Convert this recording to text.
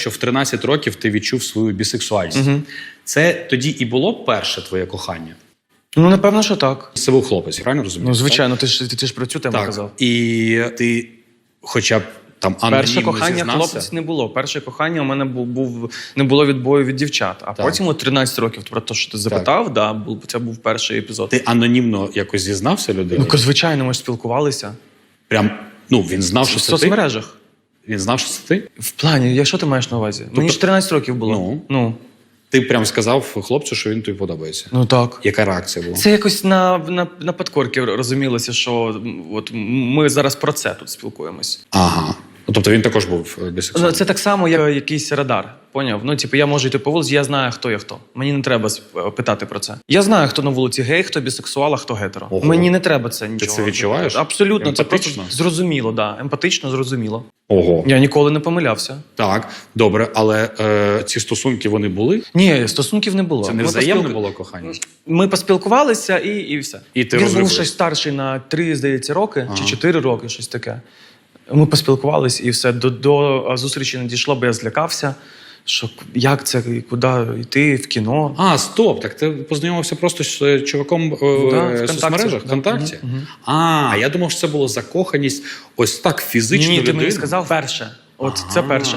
що в 13 років ти відчув свою бісексуальність. Це тоді і було перше твоє кохання. Ну, напевно, що так. Це був хлопець, правильно розумію? Ну, звичайно, ти ж ти, ти ж про цю тему Так. казав. І ти хоча б там анонімно Перше кохання зізнався? хлопець не було. Перше кохання у мене був, був не було відбою від дівчат. А Так. потім, от 13 років, про те, що ти запитав, да, був це був перший епізод. Ти анонімно якось зізнався людині? Ну, звичайно, ми ж спілкувалися Прям ну він знав, що це ти? соцмережах. Він знав, що це ти? В плані, я що ти маєш на увазі? Мені ж 13 років було. Ну. ну, Ти прям сказав хлопцю, що він тобі подобається. ну так. Яка реакція була? Це якось на, на, на подкорки розумілося, що от ми зараз про це тут спілкуємось. Ага. Ну, тобто він також був е, Ну, бісексуальним. Це так само, як якийсь радар. Поняв? Ну, типу, я можу йти по вулиці, я знаю, хто є хто. Мені не треба питати про це. Я знаю, хто на вулиці гей, хто бісексуал, а хто гетеро. Ого. Мені не треба це нічого. це відчуваєш? Абсолютно, це просто зрозуміло, да. Емпатично, зрозуміло. Ого. Я ніколи не помилявся. Так, добре, але е, ці стосунки вони були? Ні, стосунків не було. Це не взаємне поспілку- було кохання? Ми поспілкувалися і, і все. І ти Він був щось старший на три, здається, роки Ага. чи чотири роки, щось таке. Ми поспілкувалися і все. До, до зустрічі не дійшло, бо я злякався. Що як це, і куди йти в кіно? А, стоп, так ти познайомився просто з е, чуваком е, Да, в ВКонтакті, соцмережах, да. ВКонтакті? Мгм, мгм. А, я думав, що це була закоханість ось так фізично ні, ти мені сказав перше. От це перше.